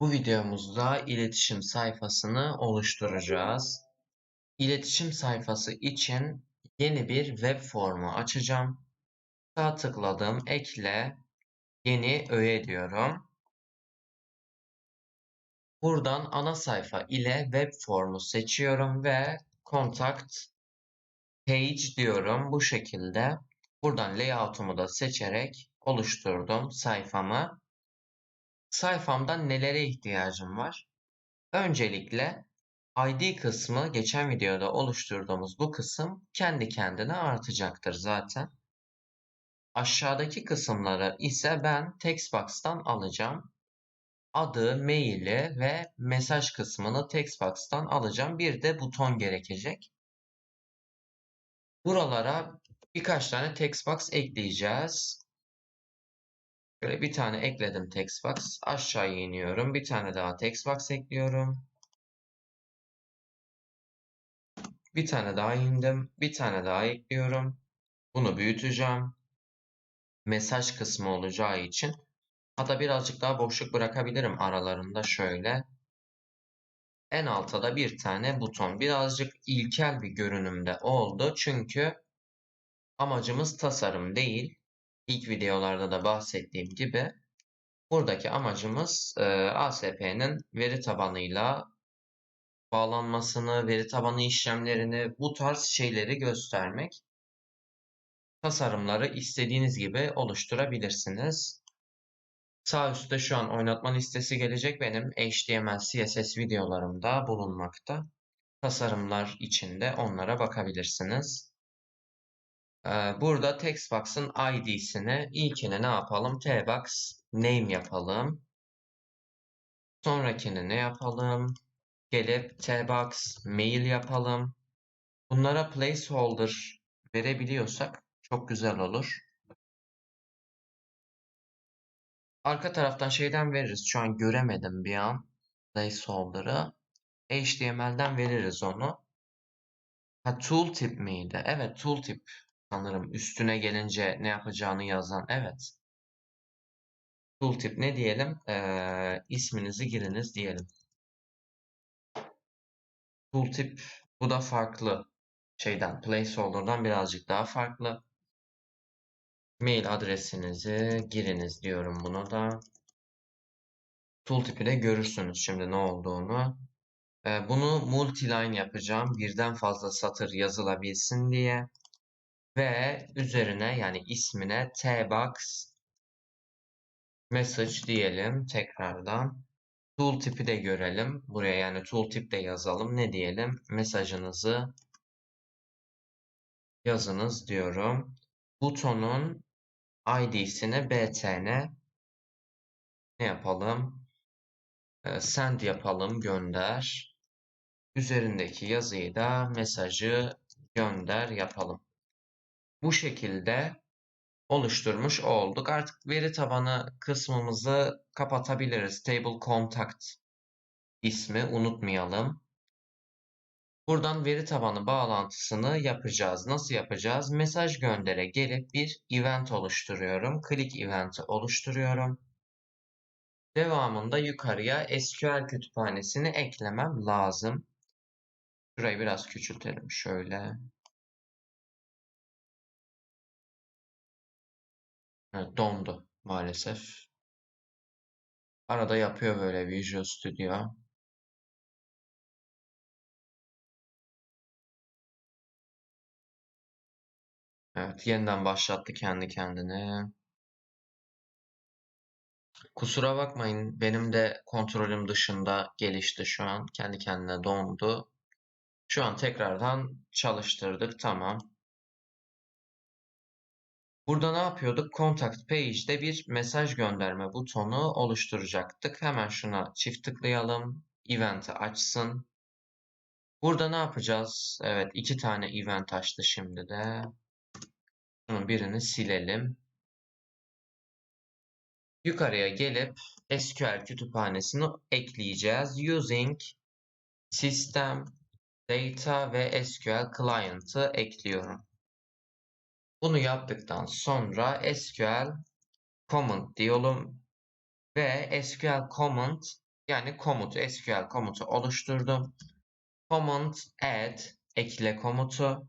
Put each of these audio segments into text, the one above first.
Bu videomuzda iletişim sayfasını oluşturacağız. İletişim sayfası için yeni bir web formu açacağım. Sağ tıkladım, ekle, yeni öğe diyorum. Buradan ana sayfa ile web formu seçiyorum ve contact page diyorum. Bu şekilde buradan layout'umu da seçerek oluşturdum sayfamı. Sayfamda nelere ihtiyacım var? Öncelikle ID kısmı geçen videoda oluşturduğumuz bu kısım kendi kendine artacaktır zaten. Aşağıdaki kısımları ise ben Textbox'tan alacağım. Adı, maili ve mesaj kısmını Textbox'tan alacağım. Bir de buton gerekecek. Buralara birkaç tane Textbox ekleyeceğiz. Böyle bir tane ekledim Textbox. Aşağıya iniyorum. Bir tane daha Textbox ekliyorum. Bir tane daha indim. Bir tane daha ekliyorum. Bunu büyüteceğim. Mesaj kısmı olacağı için. Hatta birazcık daha boşluk bırakabilirim aralarında şöyle. En altta da bir tane buton. Birazcık ilkel bir görünümde oldu. Çünkü amacımız tasarım değil. İlk videolarda da bahsettiğim gibi buradaki amacımız e, ASP'nin veri tabanıyla bağlanmasını, veri tabanı işlemlerini, bu tarz şeyleri göstermek. Tasarımları istediğiniz gibi oluşturabilirsiniz. Sağ üstte şu an oynatma listesi gelecek benim HTML, CSS videolarımda bulunmakta. Tasarımlar içinde onlara bakabilirsiniz. Burada textbox'ın id'sini ilkini ne yapalım? tbox name yapalım. Sonrakini ne yapalım? Gelip tbox mail yapalım. Bunlara placeholder verebiliyorsak çok güzel olur. Arka taraftan şeyden veririz. Şu an göremedim bir an placeholder'ı. HTML'den veririz onu. Ha tooltip miydi? Evet tooltip sanırım üstüne gelince ne yapacağını yazan. Evet. Tooltip ne diyelim? Ee, isminizi giriniz diyelim. Tooltip bu da farklı şeyden placeholder'dan birazcık daha farklı. Mail adresinizi giriniz diyorum bunu da. Tooltip'i de görürsünüz şimdi ne olduğunu. Ee, bunu multiline yapacağım. Birden fazla satır yazılabilsin diye. Ve üzerine yani ismine tbox message diyelim tekrardan. Tooltip'i de görelim. Buraya yani tooltip de yazalım. Ne diyelim? Mesajınızı yazınız diyorum. Butonun id'sine btn ne yapalım? Ee, send yapalım, gönder. Üzerindeki yazıyı da mesajı gönder yapalım. Bu şekilde oluşturmuş olduk. Artık veri tabanı kısmımızı kapatabiliriz. Table Contact ismi unutmayalım. Buradan veri tabanı bağlantısını yapacağız. Nasıl yapacağız? Mesaj göndere gelip bir event oluşturuyorum. Click event'i oluşturuyorum. Devamında yukarıya SQL kütüphanesini eklemem lazım. Şurayı biraz küçültelim şöyle. Dondu maalesef. Arada yapıyor böyle Visual Studio. Evet, yeniden başlattı kendi kendine. Kusura bakmayın, benim de kontrolüm dışında gelişti şu an. Kendi kendine dondu. Şu an tekrardan çalıştırdık, tamam. Burada ne yapıyorduk? Contact Page'de bir mesaj gönderme butonu oluşturacaktık. Hemen şuna çift tıklayalım. Event'i açsın. Burada ne yapacağız? Evet, iki tane event açtı şimdi de. Bunun birini silelim. Yukarıya gelip SQL kütüphanesini ekleyeceğiz. Using System, Data ve SQL Client'ı ekliyorum. Bunu yaptıktan sonra SQL Command diyorum ve SQL Command Yani komut, SQL komutu oluşturdum. Command add ekle komutu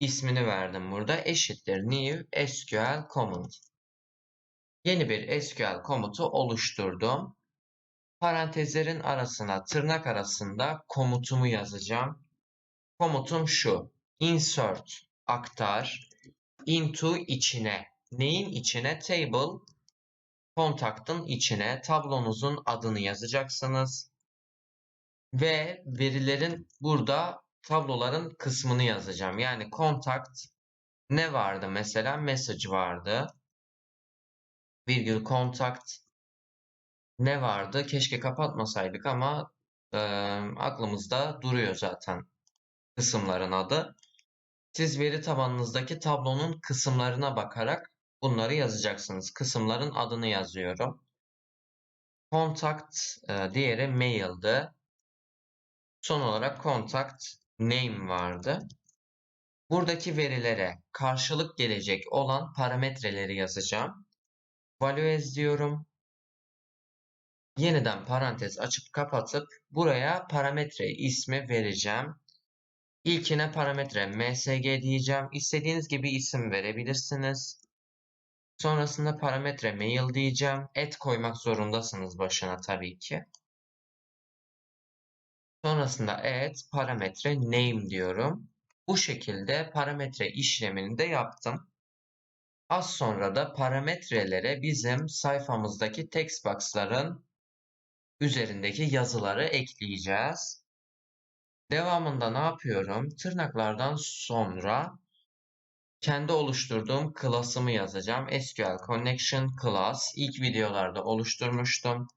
ismini verdim burada eşittir new SQL command. Yeni bir SQL komutu oluşturdum. Parantezlerin arasına tırnak arasında komutumu yazacağım. Komutum şu. Insert aktar into içine. Neyin içine? Table kontaktın içine tablonuzun adını yazacaksınız. Ve verilerin burada tabloların kısmını yazacağım. Yani kontakt ne vardı mesela? Message vardı. Virgül kontakt ne vardı? Keşke kapatmasaydık ama e, aklımızda duruyor zaten kısımların adı. Siz veri tabanınızdaki tablonun kısımlarına bakarak bunları yazacaksınız. Kısımların adını yazıyorum. Contact e, diğeri mail'dı. Son olarak contact name vardı. Buradaki verilere karşılık gelecek olan parametreleri yazacağım. Value as diyorum. Yeniden parantez açıp kapatıp buraya parametre ismi vereceğim. İlkine parametre msg diyeceğim. İstediğiniz gibi isim verebilirsiniz. Sonrasında parametre mail diyeceğim. Et koymak zorundasınız başına tabii ki. Sonrasında et parametre name diyorum. Bu şekilde parametre işlemini de yaptım. Az sonra da parametrelere bizim sayfamızdaki text box'ların üzerindeki yazıları ekleyeceğiz. Devamında ne yapıyorum? Tırnaklardan sonra kendi oluşturduğum class'ımı yazacağım. SQL Connection Class. İlk videolarda oluşturmuştum.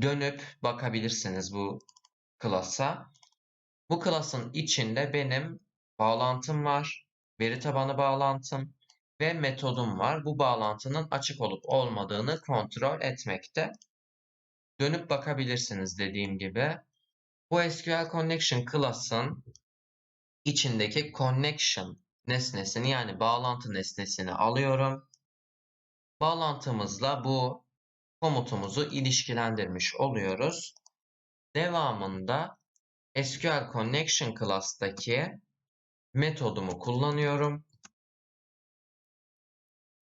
Dönüp bakabilirsiniz bu class'a. Bu class'ın içinde benim bağlantım var. Veri tabanı bağlantım ve metodum var. Bu bağlantının açık olup olmadığını kontrol etmekte. Dönüp bakabilirsiniz dediğim gibi. Bu SQL Connection class'ın içindeki connection nesnesini yani bağlantı nesnesini alıyorum. Bağlantımızla bu komutumuzu ilişkilendirmiş oluyoruz. Devamında SQL Connection class'taki metodumu kullanıyorum.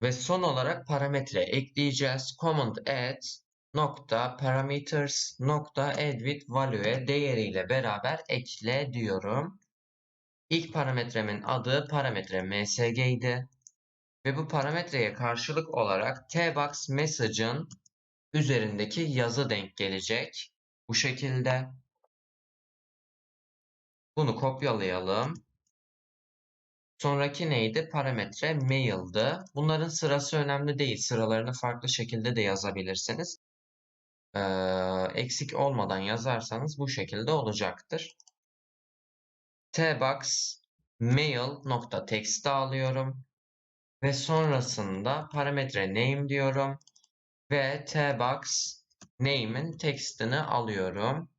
Ve son olarak parametre ekleyeceğiz. Command add nokta parameters nokta add with value değeriyle beraber ekle diyorum. İlk parametremin adı parametre msg idi. Ve bu parametreye karşılık olarak tbox message'ın üzerindeki yazı denk gelecek. Bu şekilde. Bunu kopyalayalım. Sonraki neydi? Parametre mail'dı. Bunların sırası önemli değil. Sıralarını farklı şekilde de yazabilirsiniz. Ee, eksik olmadan yazarsanız bu şekilde olacaktır. tbox mail.txt alıyorum. Ve sonrasında parametre name diyorum. Ve tbox name'in text'ini alıyorum.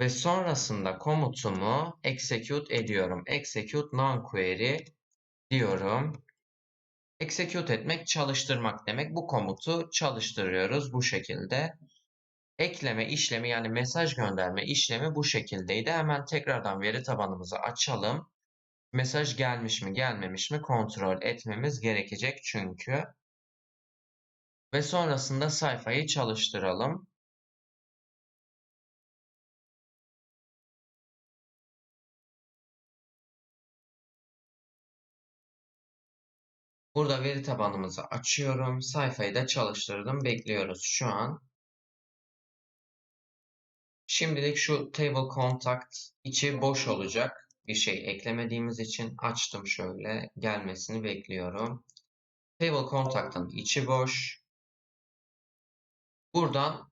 Ve sonrasında komutumu execute ediyorum. Execute non-query diyorum. Execute etmek çalıştırmak demek. Bu komutu çalıştırıyoruz bu şekilde. Ekleme işlemi yani mesaj gönderme işlemi bu şekildeydi. Hemen tekrardan veri tabanımızı açalım. Mesaj gelmiş mi gelmemiş mi kontrol etmemiz gerekecek çünkü. Ve sonrasında sayfayı çalıştıralım. Burada veri tabanımızı açıyorum. Sayfayı da çalıştırdım. Bekliyoruz şu an. Şimdilik şu table contact içi boş olacak. Bir şey eklemediğimiz için açtım şöyle. Gelmesini bekliyorum. Table contact'ın içi boş. Buradan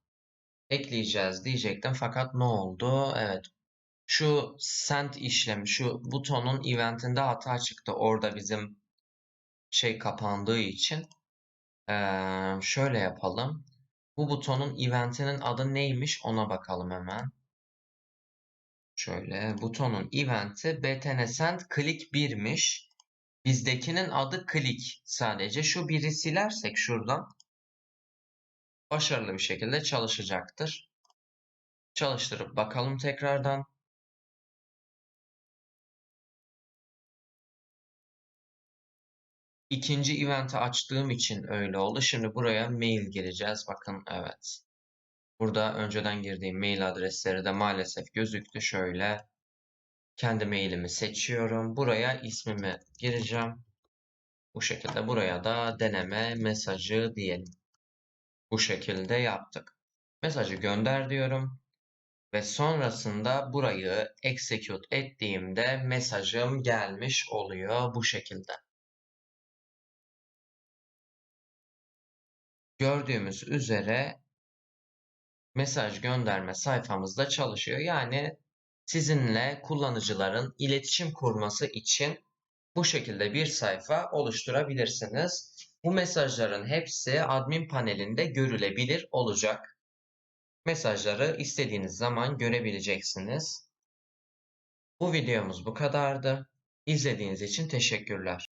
ekleyeceğiz diyecektim fakat ne oldu? Evet. Şu send işlemi, şu butonun eventinde hata çıktı. Orada bizim şey kapandığı için ee, şöyle yapalım. Bu butonun eventinin adı neymiş ona bakalım hemen. Şöyle butonun eventi btn send click 1'miş. Bizdekinin adı click. Sadece şu biri silersek şuradan başarılı bir şekilde çalışacaktır. Çalıştırıp bakalım tekrardan. İkinci event'i açtığım için öyle oldu. Şimdi buraya mail gireceğiz. Bakın evet. Burada önceden girdiğim mail adresleri de maalesef gözüktü. Şöyle kendi mailimi seçiyorum. Buraya ismimi gireceğim. Bu şekilde buraya da deneme mesajı diyelim. Bu şekilde yaptık. Mesajı gönder diyorum. Ve sonrasında burayı execute ettiğimde mesajım gelmiş oluyor bu şekilde. Gördüğümüz üzere mesaj gönderme sayfamızda çalışıyor. Yani sizinle kullanıcıların iletişim kurması için bu şekilde bir sayfa oluşturabilirsiniz. Bu mesajların hepsi admin panelinde görülebilir olacak. Mesajları istediğiniz zaman görebileceksiniz. Bu videomuz bu kadardı. İzlediğiniz için teşekkürler.